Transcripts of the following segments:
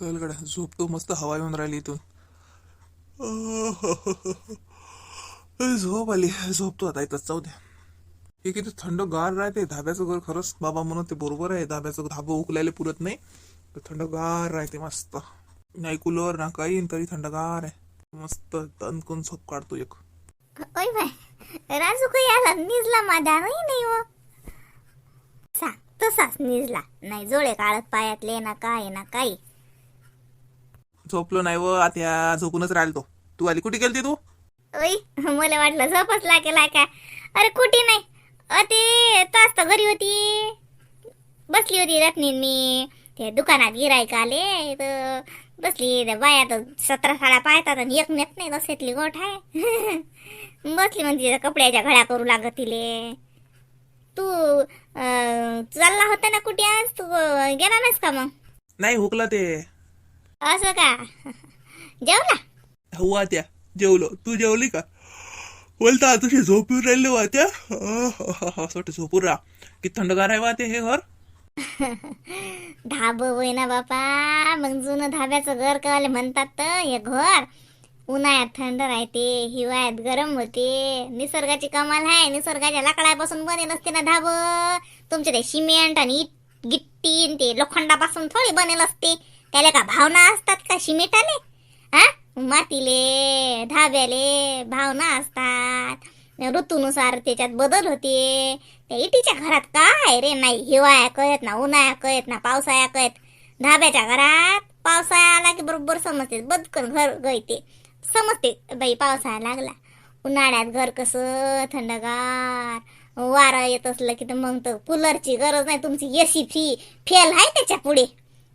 चल गड्या झोपतो मस्त हवा येऊन राहिली इथून. झोप आली. झोपतो आता इथं जाऊ द्या हे किती थंड गार राहते धाब्याचं घर खरंच बाबा म्हणून ते बरोबर आहे. धाब्याचं धाबं उकलायला पुरत नाही तर थंड गार राहते मस्त. नाही कूलर ना काही तरी थंडगार आहे. मस्त तनकून झोप काढतो एक. ओय बाय राजू काही आला? निजला माझा नाही नाही सा तसाच निजला. नाही जोळे काढत पायातले ना काय ना काही. झोपलो नाही व आता झोपूनच राहिलो तो तू आली? कुठे गेलती तू? मला वाटलं झोपच लागे काय अरे कुठे नाही. अरे तास तर घरी होती. बसली होती रत्नी मी. ते दुकानात गिरायक आले. तर बसली. त्या बाया तर सतरा साड्या पाहतात आणि एक नेत नाही तसेतली गोठ आहे बसली म्हणते कपड्याच्या घड्या करू लागत तिले. तू चालला होता ना कुठे आज? तू गेला नाहीस का मग? नाही हुकला ते. असं का? जेवला हो आत्या. जेवलो. तू जेवली का? बोलता तुझी झोपून राहिले वात्या असं वाटतं झोपून राहा. किती थंडगार आहे वाते हे घर. धाब होय ना बापा. मग जुनं धाब्याचं घर काल म्हणतात तर हे घर. उन्हाळ्यात थंड राहते हिवाळ्यात गरम होते. निसर्गाची कमाल आहे. निसर्गाच्या लाकडापासून बनेल असते ना धाब. तुमचे ते सिमेंट आणि इट गिट्टी आणि ते लोखंडापासून थोडी बनेल असते त्याला का भावना असतात का सिमेंटाले हा? मातीले धाब्याले भावना असतात. ऋतूनुसार त्याच्यात बदल होते. त्या इटीच्या घरात काय रे? नाही हिवाळ्या कळत ना उन्हाळ्या कळत ना पावसाळ्या कळत. धाब्याच्या घरात पावसाळा आला की बरोबर समजते. बदकन घर गळते. समजते बाई पावसाळा लागला. उन्हाळ्यात घर कसं थंडगार. वारा येत असलं की तर मग तर कूलरची गरज नाही. तुमची एसी फी फेल आहे त्याच्या पुढे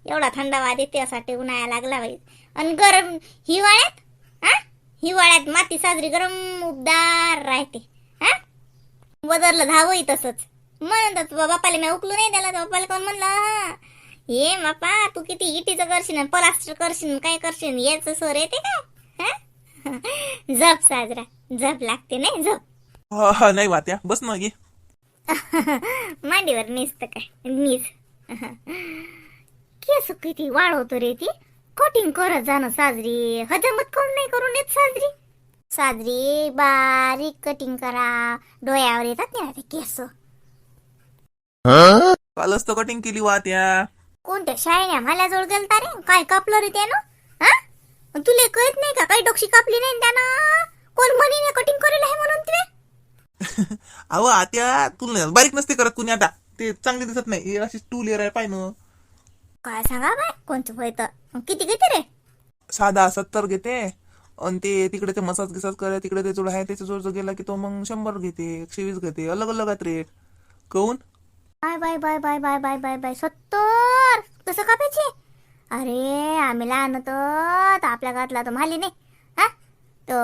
एवढा थंडावा देते उन्हाळा लागला बाई. आणि गरम हिवाळ्यात हा? हिवाळ्यात माती साजरी गरम उबदार राहते हा? बदललं धावही तसंच. म्हणतात बापाला मी उकलू नाही त्याला बापाला कोण म्हणलं हा ये बापा तू किती इटीचं करशील प्लास्टर करशील काय करशील याच सोर येते का हा? झप साजरा झप लागते नाही झप. नाही वात्या बस ना गे मांडीवर निसत काय नीस. केस किती वाढवतो रे ती. कटिंग करत जाणं साजरी. हजमत कोण नाही करून येत साजरी. साजरी बारीक कटिंग करा. डोळ्यावर येतात ना ते केस. कालच तर कटिंग केली वात्या कोणत्या शाळेने मला जोड गेलता रे? काय कापलं रे त्यानं? हा? तुले कळत नाही का? काही डोक्षी कापली नाही त्यानं? कोण म्हणे कटिंग करेल आहे म्हणून तुले? अहो आत्या तुला बारीक नसते करत कुणी आता. ते चांगले दिसत नाही. हे अशी टू लेअर आहे पाय ना काय सांगा बाय कोणतं होय तर किती किती रे? साधा सत्तर घेते. आणि ते तिकडे ते मसाज गिसाज करे तिकडे ते जोड आहे त्याच्या जोड गेला की तो मग शंभर घेते एकशे वीस घेते. अलग अलग आहेत rate कहून by by by by by by by by सत्तर! कसं कापायचे? अरे आम्ही लहान होतो तर आपल्या गावातला तो म्हाली नाही. हा? तो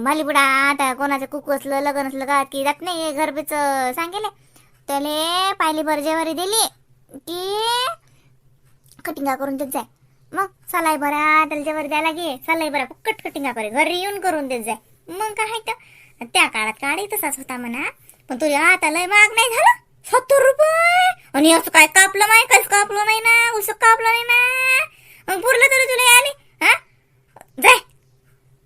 म्हाली बुडा आता कोणाचं कुकू असलं लग्न असलं का की जात नाही घरबीच सांगेले. त्याले पाहिली भर जेवारी दिली की कटिंगा करून देत जाय. मग सलाई बरा त्याला द्यायला गे सलाई बरा फुकट कटिंगा करे घरी येऊन करून देत जाय. मग काय तर? त्या काळात काळी तसाच होता म्हणा. पण तुझ्या आता लय महाग नाही झालं? सत्तर रुपये? आणि असं काय कापलं नाही काहीच कापलं नाही ना उसं कापलं नाही ना. मग पुरलं तरी तुला आली हा? जाय.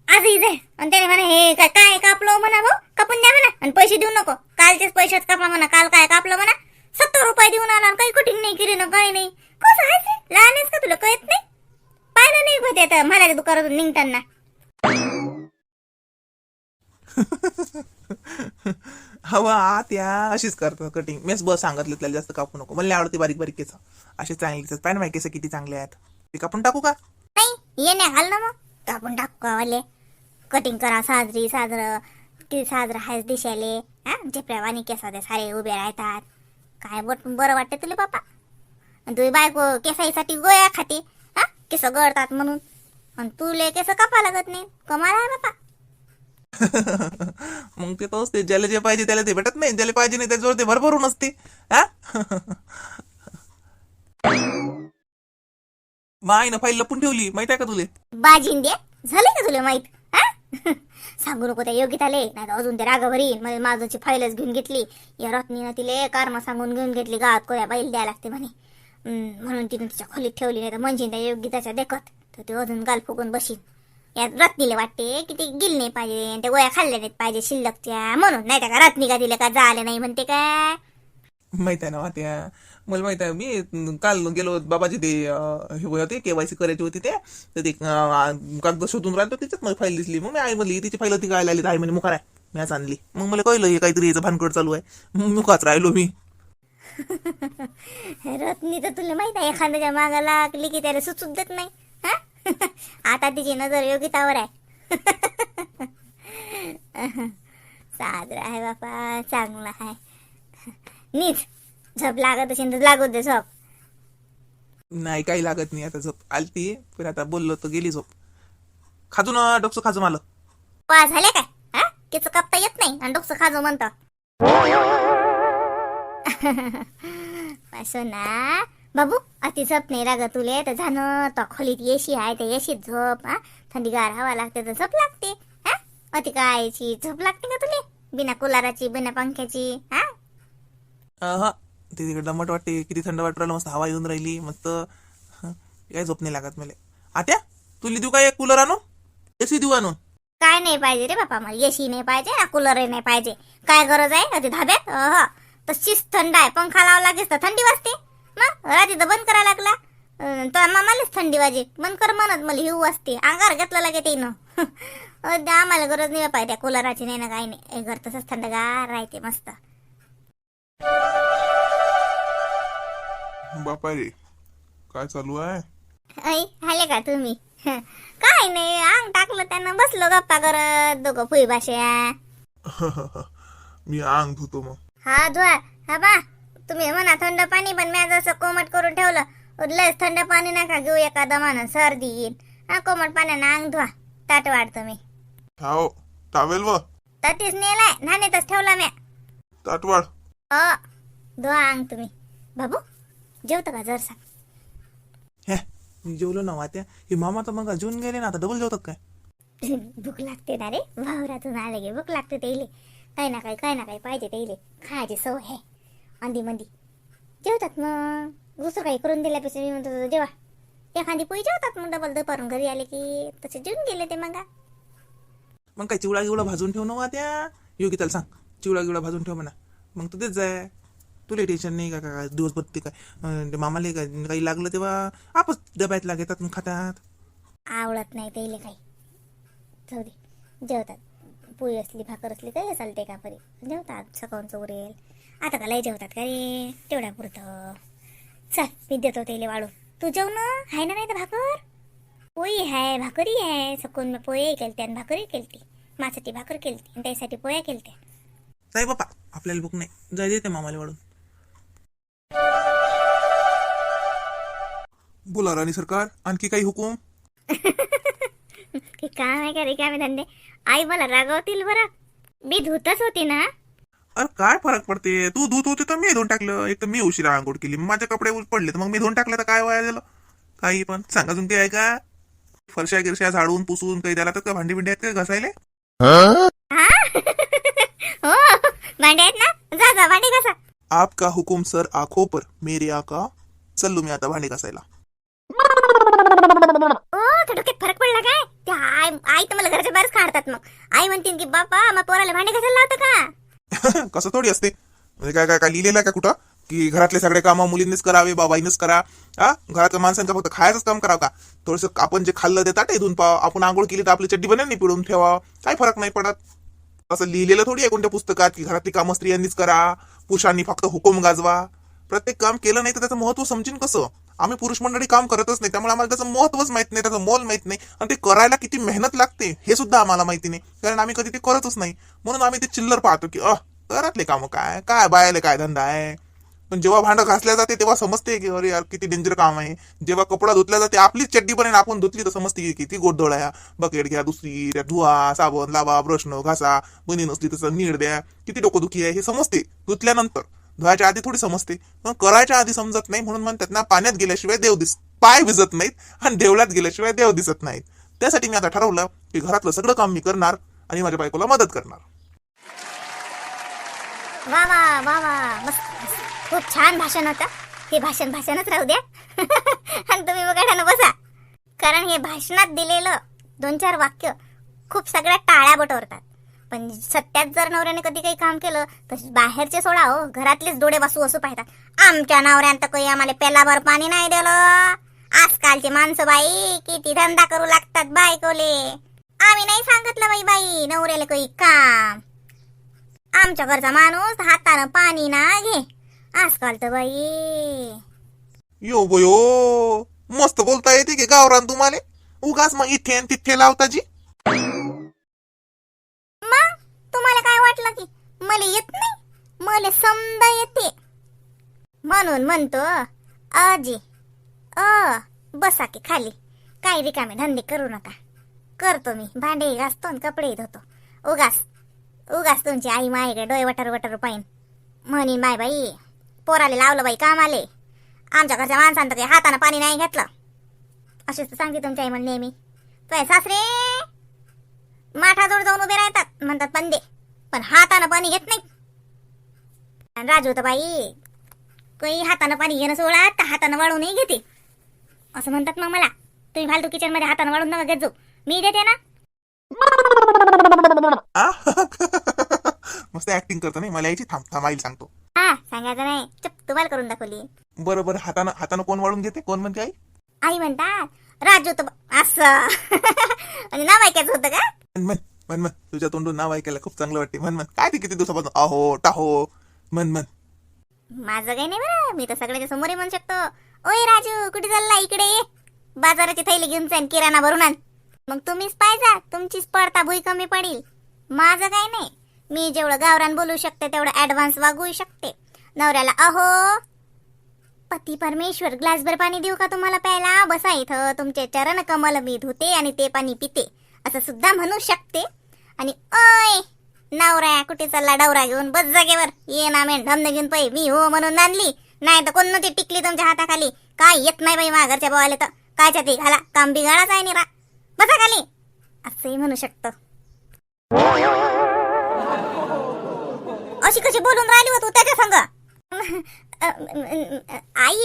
आजही जाय. आणि त्याने म्हणा हे काय काय कापलं म्हणा भाऊ? कापून द्या म्हणा. आणि पैसे देऊ नको. कालचेच पैसेच कापा म्हणा. काल काय कापलं म्हणा? सत्तर रुपये देऊन आला काही कटिंग नाही केली ना काही नाही. कसं लहान आहेस का तुला कळत नाही? पाहिलं नाही होते आता मला दुकानातून निघताना. हवा आत्या अशीच करतो कटिंग मेस बस सांगितलं त्याला जास्त कापू नको. मला आवडते बारीक बारीक केस. असे चांगले पाय ना माझे केस किती चांगले आहेत. ते कापून टाकू का? नाही ये नाही घाल ना मग. कापून टाकू का वाले? कटिंग करा साजरी साजरं. किती साजरं आहेस दिशाले. हा झेपड्यावानी केसाते सारे उभे राहतात. काय बट बरं वाटते तुला बापा तुझी बायको केसाईसाठी गोळ्या खाते. हा? केस गळतात म्हणून. आणि तुले केस कापा लागत नाही. कमाल आहे बापा. मग ते तोच ते ज्याला जे पाहिजे त्याला ते भेटत नाही. ज्याला पाहिजे नाही त्याच्यावर ते भरभरून असते. हा? माय ना फाईल लपून ठेवली. माहीत आहे का तुले? बाजीन दे. झाले का तुला माहीत? हा? सांगू नको त्या योगिताले. नाही तर अजून ते रागाभरी मध्ये माझची फाईलच घेऊन घेतली. या रत्नीनं तिले कारण सांगून घेऊन घेतली. गावात कोया बैल द्यायला लागते म्हणे. म्हणून तिने तिच्या खोलीत ठेवली नाही तर म्हणजे त्या योग्यताच्या देखत. तर ते अजून गाल फुगून बसीन यात रत्नीला वाटते की ते गेली नाही पाहिजे आणि त्या गोळ्या खाल्ल्या नाहीत पाहिजे शिल्लकच्या म्हणून नाही त्या का रत्नी का दिल्या का जाले नाही म्हणते काय माहीत आहे ना त्या मला माहीत आहे मी काल गेलो बाबाची ते हे होते केवायसी करायची होती ते. तर ते कागद शोधून राहिलो तिच्यात मला फाईल दिसली. मग मी आई म्हणली तिची फाईल होती काय लागली आई म्हणे मुखार आहे. मी आज आणली. मग मला कळलं हे काहीतरी याचं भानकड चालू आहे. मग मुखाच राहिलो मी. रत्नी तर तुला माहीत आहे एखाद्याच्या मागा लागली की त्याला सुचूच देत नाही हा? आता तिची नजर योगितावर आहे. साजरा आहे बापा चांगला आहे. नीच झोप लागत असेल तर लागू दे झोप. नाही काही लागत नाही आता झोप आलती पण आता बोललो तर गेली झोप. खाजू ना डोकं खाजू मला. पा झाले काय? हा? केच कापता येत नाही आणि डोकं खाजो म्हणतो. पासो ना बाबू अति झोप नाही राग तुले तर झालं तो खोलीत येशी आहे त्या येशीत झोप हा थंडीगार हवा लागते तर झोप लागते हा अति कायची झोप लागते का तुले बिना कुलाराची बिना पंख्याची हा हा ते तिकडे दमट वाटते किती थंड वाटू राहिलं मस्त हवा येऊन राहिली मस्त काही झोप नाही लागत मला आत्या तुला देऊ काय कूलर आणून एसी देऊ आणून काय नाही पाहिजे रे बापा मला एसी नाही पाहिजे कूलरही नाही पाहिजे काय गरज आहे अति धाब्यात तशीच थंड आहे पंखा लावा लागेल तर थंडी वाजते. मग रात्री तर बंद करायला लागला. तर मामालाच थंडी वाजे. बंद कर म्हणत मला हिऊ वाजते. अंगार घेतलं लागे ते न आम्हाला गरज नाही पाहिजे कूलराची नाही ना काही नाही. घर तसंच थंडगार राहते मस्त. बापा रे काय चालू आहे? ऐ आले का तुम्ही? काय नाही अंग टाकलं त्यानं. बसलो गप्पा करत दोघं फुई भाषा मी अंग धुतो मग. हा धुवा हा बा तुम्ही म्हणा थंड पाणी पण मी जसं कोमट करून ठेवलं. लयच थंड पाणी नका घेऊ एका दमानं सर्दी येईल. हा कोमट पाण्यानं अंग धुवा. ताट वाढ तुम्ही हाव टावेल व. ततीच नेलाय नाणेतच ठेवला म्या. ताटवाड अ धुवा अंग तुम्ही. बाबू जेवतो का जरसा? हे मी जेवलो ना वात्या हे मामा तर मग जेवून गेले ना आता डबल जेवतात काय? भूक लागते ना रे वावरातून आले गे भूक लागते त्याइले काही ना काही काही ना काही पाहिजे त्याइले खायची सवय आहे अंदी मंदी जेवतात मग दुसरं काही करून दिल्यापेक्षा मी म्हणतो जेवा एखादी पोळी जेवतात मग डबल दुपारून घरी आले की तसे जेवून गेले ते मग मग काय चिवडा गिवडा भाजून ठेव ना वात्या योगी त्याला सांग चिवडा गिवडा भाजून ठेव म्हणा मग तू तेच जाय तुला टेन्शन नाही का काय दिवसभर ते काय मामाले काय काही लागलं तेव्हा आपच डब्यात लागेतात मग खातात आवडत नाही त्याइले काही जाऊ दे जेवतात पोळी असली भाकर असली काही चालते का परी? जेवतात सकाळचं उरेल. आता का लय जेवतात का रे? तेवढ्या पुरतं. चल मी देतो त्याला वाढून तू जेवण आहे ना नाही तर भाकर? पोळी आहे भाकरी आहे सकून मी पोळी केलते आणि भाकरी केलती. माझ्यासाठी भाकर केलती आणि त्यासाठी पोळ्या केलत्या. जाय बापा आपल्याला भूक नाही. जाय देते मामाला वाढून बोला राणी सरकार आणखी काही हुकूम? काम आहे का रिकामे धंदे? आई मला रागवतील बरं. मी धुतच होती ना. अरे काय फरक पडते? तू धुत होते तर मी धुवून टाकलं. एक तर मी उशिरा आंघोळ केली. माझे कपडे पडले तर मग मी धुवून टाकलं तर काय वाया झालं काही पण. सांगा तुमची आहे का? फरशा गिरशा झाडून पुसून काही त्याला तर का? भांडी बिंडी आहेत का घसायले? हा? हो. भांडे आहेत ना? जा जा भांडे आपका हुकुम सर आंखों पर? मेरे आका? चल्लू मी आता भांडी घासायला. ओ डोक्यात फरक पडला काय? त्या आई आई तर मला घराच्या बाहेरच काढतात मग. आई म्हणतील की बापा मग पोराला भांडे घासायला लावतं का? कसं थोडी असते? म्हणजे काय काय काय लिहिलेलं आहे का कुठं? की घरातले सगळे कामं मुलींनीच करावे बाबाईनच करा. हा? घरातल्या माणसांचं फक्त खायचंच काम करावं का? थोडस आपण जे खाल्लं ते ताटे धुवून पाव. आपण आंघोळ केली तर आपली चड्डी बनानी पिळून ठेवा काही फरक नाही पडत. असं लिहिलेलं थोडी आहे कोणत्या पुस्तकात की घरातली कामं स्त्रियांनीच करा पुरुषांनी फक्त हुकूम गाजवा. प्रत्येक काम केलं नाही तर त्याचं महत्त्व समजेन कसं? आम्ही पुरुष मंडळी काम करतच नाही त्यामुळे आम्हाला त्याचं महत्वच माहीत नाही त्याचं मोल माहीत नाही. आणि ते करायला किती मेहनत लागते हे सुद्धा आम्हाला माहिती नाही. कारण आम्ही कधी ते करतच नाही. म्हणून आम्ही ते चिल्लर पाहतो की अह घरातले कामं काय काय बायाले काय धंदा आहे? पण जेव्हा भांडं घासल्या जाते तेव्हा समजते की अरे यार किती डेंजर काम आहे. जेव्हा कपडा धुतल्या जाते आपलीच चड्डी पण आपण धुतली तर समजते की किती गोडधोळ आहे बकेट घ्या दुसरी त्या धुवा साबण लावा ब्रश न घासा बनी नसली तसं नीड द्या. किती डोकं दुखी आहे हे समजते. धुतल्यानंतर. धुवायच्या आधी थोडी समजते. पण करायच्या आधी समजत नाही म्हणून म्हणतात ना पाण्यात गेल्याशिवाय देव दिस पाय भिजत नाहीत आणि देवळात गेल्याशिवाय देव दिसत नाहीत. त्यासाठी मी आता ठरवलं की घरातलं सगळं काम मी करणार आणि माझ्या बायकोला मदत करणार. वा वा वा वा. खूप छान भाषण होतं. हे भाषण भाषणच राहू द्या. आणि तुम्ही मग बसा. कारण हे भाषणात दिलेलं दोन चार वाक्य खूप सगळ्या टाळ्या बटवतात पण सत्यात जर नवऱ्याने कधी काही काम केलं तर बाहेरचे सोडा हो. घरातलेच डोळे बसू असू पाहतात. आमच्या नवऱ्यानं तर काही आम्हाला पेलाभर पाणी नाही दिलं. आजकालचे माणसं बाई किती धंदा करू लागतात बायकोले. आम्ही नाही सांगितलं बाई बाई नवऱ्याला काही काम. आमच्या घरचा माणूस हातानं पाणी ना घे. आजकाल तर बाई. यो बयो मस्त बोलता येते की गावरान तुम्हाला? उगाच मग इथे आणि तिथे लावता जी. तुम्हाला काय वाटलं की मला येत नाही? मला समजा येते. म्हणून म्हणतो अजी अ बसा की खाली. काही रिकामे धंदे करू नका. करतो मी. भांडे घासतो आणि कपडे धुतो. उगास उगास तुमची आई माय डोळे वटर वटर पाहिन. म्हणीन माय बाई पोराले लावलं बाई कामाले. आमच्या घरच्या माणसानं तर काही हातानं पाणी नाही घेतलं. असेच तर सांगते तुमच्या आई म्हण नेहमी. तुझ्या सासरे माठाजवळ जाऊन उभे राहतात. म्हणतात पंदे पण हातानं पाणी घेत नाही राजू तर बाई काही हातानं पाणी घेणं सोडा तर हातानं वाढूनही घेते. असं म्हणतात मग मला. तुम्ही फालतू किचनमध्ये हातानं वाढून नका घेत जाऊ. मी देते ना? मस्त ऍक्टिंग करतो नाही? मला यायची थांब थांब आईला सांगतो. हा सांगायचं नाही. चुप तुम्हाला करून दाखवली. बरं बरं हातानं हातानं कोण वाढून घेते? कोण म्हणते आई? आई म्हणतात राजू तर असं. म्हणजे नाव ऐकायचं होतं का? मन मन मन तुझ्या तोंडून नाव ऐकायला खूप चांगलं वाटते. मन मन. काय ते किती दिवसापासून? अहो टाहो. मन मन. माझं काही नाही बरं. मी तर सगळ्याच्या समोर म्हणू शकतो. ओय राजू कुठे चालला इकडे? ये बाजाराची थैली घेऊन जाईन किराणा भरून आण. मग तुम्हीच पाहिजा. तुमचीच पडता भुई कमी पडेल. माझं काही नाही. मी जेवढं गावरान बोलू शकते तेवढं ऍडव्हान्स वागू शकते. नवऱ्याला अहो. पती परमेश्वर ग्लासभर पाणी देऊ का तुम्हाला प्यायला? बसा इथं. तुमचे चरण कमल मी धुते आणि ते पाणी पिते. असं सुद्धा म्हणू शकते. आणि ओय नवरा कुठे चालला घेऊन बस जागेवर. ये ना मेन ढमने घेऊन पै मी हो म्हणून आणली. नाही तर कोण ती टिकली तुमच्या हाताखाली. काय येत नाही बाई मा घरच्या बोवाले तर. कायच्या ते घाला काम बिघाडाच आहे निरा. बसा खाली. असंही म्हणू शकतो. अशी कशी बोलून राहिली हो तू त्याच्या संग? आई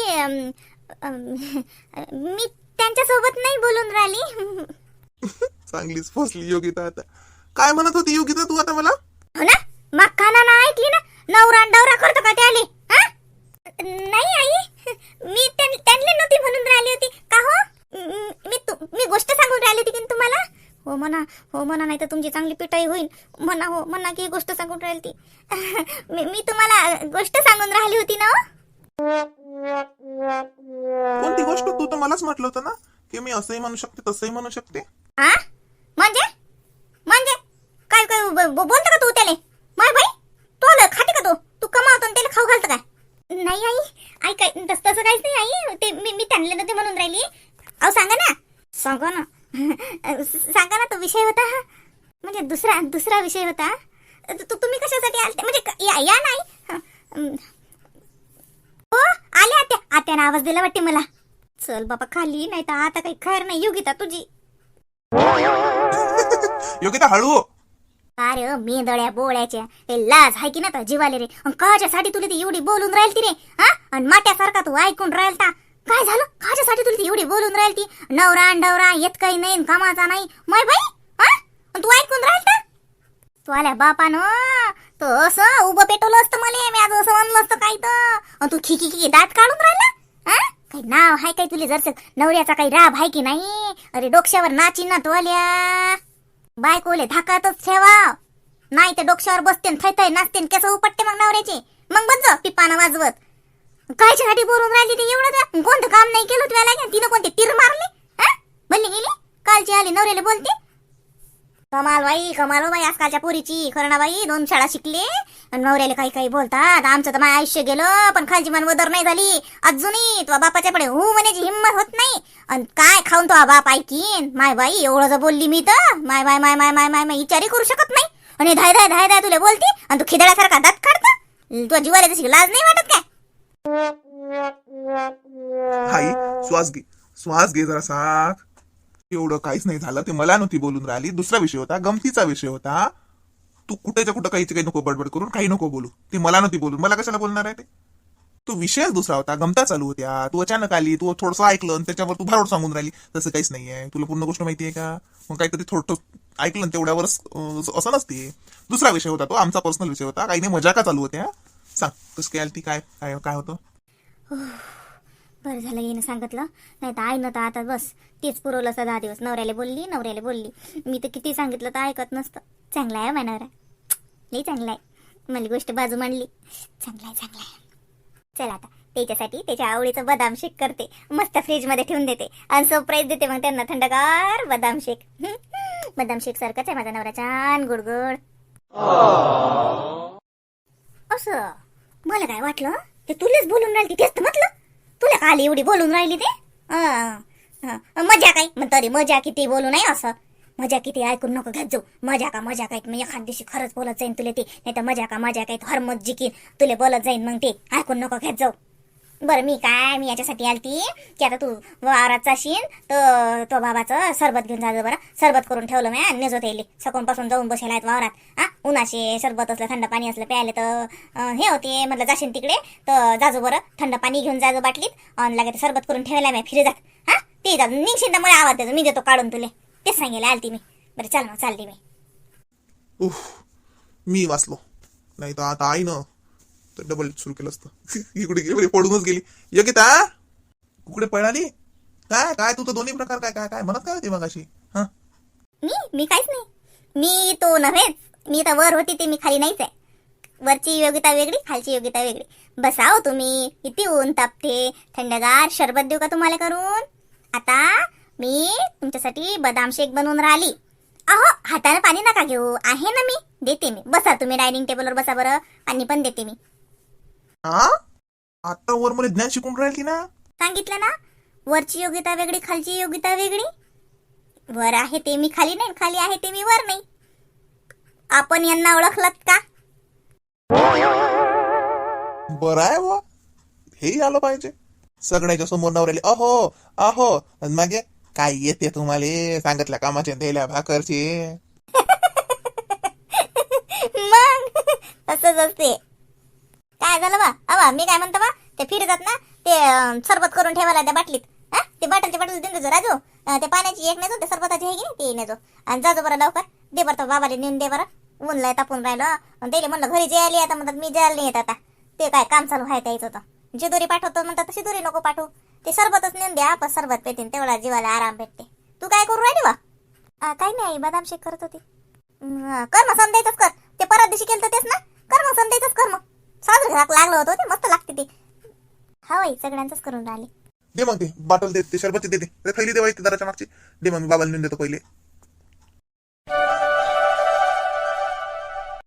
मी त्यांच्यासोबत नाही बोलून राहिली. चांगलीच फसली योगिता आता. काय म्हणत होती योगिता तू आता मला? हो ना? मग काना ना ऐकली ना? नवरा डवरा करतो का त्याले? हा? नाही आई. मी त्यां- त्यांना नव्हती म्हणून राहिली होती. का हो? म- मी तु- मी गोष्ट सांगून राहिली होती की न तुम्हाला? हो म्हणा हो म्हणा नाही तर तुमची चांगली पिटाई होईल. म्हणा हो म्हणा की गोष्ट सांगून राहिली ती मी मी तुम्हाला गोष्ट सांगून राहिली होती ना हो? कोणती गोष्ट? तू तर मलाच म्हटलं होतं ना की मी असंही म्हणू शकते तसंही म्हणू शकते. हा म्हणजे? म्हणजे? काय काय बोलतो का तू त्याले? माय बाई तो आलं खाते का तू? तू कमावतो त्याला खाऊ घालतो काय नाही आई. आई काय तस तसं काहीच नाही आई. ते मी मी त्यांना नव्हते म्हणून राहिली. अहो सांगा ना. सांगा ना. सांगा ना तो विषय होता म्हणजे दुसरा दुसरा विषय होता? तु- तु- तुम्ही कशासाठी आलते? म्हणजे या या नाही हं, आले आत्या. आत्याने आवाज दिला वाटते मला. चल बाबा खाली नाही तर आता काही खैर नाही. योगिता तुझी. योगिता हळू. अरे मेंदळ्या बोळ्याच्या हे लाज हाय की ना जीवाले रे? अन काच्यासाठी तुला ती एवढी बोलून राहील ती रे हा? आणि माट्यासारखा तू ऐकून राहिलता काय झालं? काच्यासाठी तुला ती एवढी बोलून राहील ती? नवरा आणि डवरा येत काही नाही कामाचा नाही. माय बाई हा? तू ऐकून राहिलता तू? आल्या बापानं तो असं उभं पेटवलं असतं मला मी आज असं म्हणलं असतं काय तर. अन तू खिकी खिकी दात काढून राहिला हा? काही नाव हाय काय तुले जरस नवऱ्याचा काही राब हाय की नाही? अरे डोक्यावर नाची ना तोल्या. बायकोले धाकातच ठेवा. नाही तर डोक्यावर बसते थै थै नाचते केस उपटते मग नवऱ्याचे. मग बस पिपानं वाजवत. कायच्यासाठी बोलून राहिली ते एवढं त्या? कोणतं काम नाही केलं तुला तिनं कोणते तीर मारले? हा? बनली गेली? कालची आली नवऱ्याला बोलते? कमाल बाई कमाल हो बाई आजकालच्या पोरीची. खरं ना बाई दोन शाळा शिकले आणि नवऱ्याला काही काही बोलतात. आमचं तर माझं आयुष्य गेलं पण खालची मन वदर नाही झाली. अजूनही तुझ्या बापाच्या पुढे हू म्हणायची हिंमत होत नाही. आणि काय खाऊन तो बाप ऐकीन? माय बाई एवढं जर बोलली मी तर माय माय माय माय माय माय माय विचारही करू शकत नाही. आणि धाय धाय धाय धाय तुला बोलते आणि तू खिदळ्यासारखा दात काढता? तुझ्या जीवाला तशी लाज नाही वाटत काय? श्वास घे. श्वास घे जरा साक एवढं काहीच नाही झालं ते मला नव्हती बोलून राहिली. दुसरा विषय होता गमतीचा विषय होता. तू कुठेच्या कुठं काहीच काही नको बडबड करून काही नको बोलू. ती मला नव्हती बोलून. मला कशाला बोलणार आहे ते? तो विषयच दुसरा होता. गमता चालू होत्या. तू अचानक आली तू थोडंसं ऐकलं त्याच्यावर तू भारोड सांगून राहिली तसं काहीच नाहीये तुला पूर्ण गोष्ट माहितीये का? मग काहीतरी थोडं ऐकलं तेवढ्यावरच असं नसते. दुसरा विषय होता तो आमचा पर्सनल विषय होता. काही नाही मजा का चालू होत्या. सांग कसं काय ती काय काय काय होतं? बरं झालं येणं सांगितलं. नाही तर आई तर आता बस तेच पुरवलं असतं दहा दिवस. नवऱ्याला बोलली नवऱ्याला बोलली. मी तर किती सांगितलं तर ऐकत नसतं. चांगला आहे हो माझा नवरा लई चांगला आहे. मला गोष्ट बाजू मांडली. चांगला आहे चांगला आहे. चला आता त्याच्यासाठी त्याच्या आवडीचं बदाम शेक करते. मस्त फ्रीजमध्ये ठेवून देते. आणि सरप्राईज देते मग त्यांना थंडगार बदाम शेक. बदाम शेक सारखंच आहे माझा नवरा. छान गुडगुड. असं. मला काय वाटलं? ते तुलाच बोलून राहिली तेच तर म्हटलं. तुला काल एवढी बोलून राहिली ते? मजा काय? मग तरी मजा किती बोलू नाही असं. मजा किती ऐकून नको घेत जाऊ. मजा का मजा काय? मी एखाद दिवशी खरंच बोलत जाईन तुला ते. नाही तर मजा का मजा काय? हरमत जिकीन तुला बोलत जाईन मग ते. ऐकून नको घेत जाऊ. बरं मी काय मी याच्यासाठी आलती की आता तू वावरात जाशील तर तो बाबाचं सरबत घेऊन जा बरं. सरबत करून ठेवलं मी आणि नेजो त्याले सकाळपासून जाऊन बसेल आहेत वावरात. हा उन्हाचे सरबत असलं थंड पाणी असलं प्यायले तर हे होते म्हटलं जाशील तिकडे तर जाजो बरं थंड पाणी घेऊन जाजो बाटलीत आणि लागेल सरबत करून ठेवायला मी फिरे जात. हा ते जा निघशील तर मला आवाज देतो मी देतो काढून तुले. तेच सांगायला आलती मी. बरं चाल मग चालली मी. उफ मी वाचलो. नाही तर आता आई ना तर डबल सुरू केलं असतं. इकडे गेली म्हणजे पडूनच गेली. योगिता कुकडे पळाली? काय काय तू तर दोन्ही प्रकार काय काय काय म्हणत काय होती मग अशी हा? मी? मी काहीच नाही. मी तो नव्हेच. मी तर वर होती ते मी खाली नाहीच आहे. वरची योग्यता वेगळी खालची योग्यता वेगळी. बसाव हो तुम्ही. किती ऊन तापते. थंडगार शरबत देऊ का तुम्हाला करून? आता मी तुमच्यासाठी बदाम शेक बनवून राहिली. अहो हाताने पाणी नका घेऊ. आहे ना मी? देते मी. बसा तुम्ही डायनिंग टेबलवर बसा बरं. पाणी पण देते मी. हा? आता वर मला ज्ञान शिकून राहिली ना? सांगितलं ना? वरची योग्यता वेगळी खालची योग्यता वेगळी. वर आहे ते मी खाली नाही खाली आहे ते मी वर नाही. आपण यांना ओळखलत का? बरं आहे वा हेही आलं पाहिजे. सगळ्याच्या समोर नवऱ्याले अहो अहो आणि मागे काय येते तुम्हाला? सांगितल्या कामाचे दिल्या भाकरचे. मग तसंच असते. काय झालं बा? अवा मी काय म्हणतो बा ते फिरतात ना ते सरबत करून ठेवायला त्या बाटलीत. हा? ते बाटलची बाटली देऊन देजो राजू. ते पाण्याची एक नाही ते सरबताची आहे की नाही ते नेजो. आणि जाजो बरं लवकर. दे बरं तो बाबाला नेऊन दे बरं. ऊन लाय तापून राहिलं. त्याला म्हणलं घरी जेवायला आता म्हणतात मी जायला नाही येत आता. ते काय काम चालू आहे त्याचं होतं जिदोरी पाठवतो म्हणतात तशी दोरी नको पाठवू. ते सरबतच नेऊन द्या आपण सरबत पेतीन तेवढा जीवाला आराम भेटते. तू काय करू राहिली बा? काही नाही बदाम शेक करत होती. कर मग समजायचंच कर. ते परत दिवशी केलं तेच ना? कर मग समजायचंच कर मग. साजरं घरात लागलं होतं ते मस्त लागते ते. हा बाई सगळ्यांचंच करून राहिले. दे मग ते बाटल दे ते शरबतची दे दे ते थैली दे बाई ती दराच्या मागची. दे मग मी बाबाला नेऊन देतो पहिले.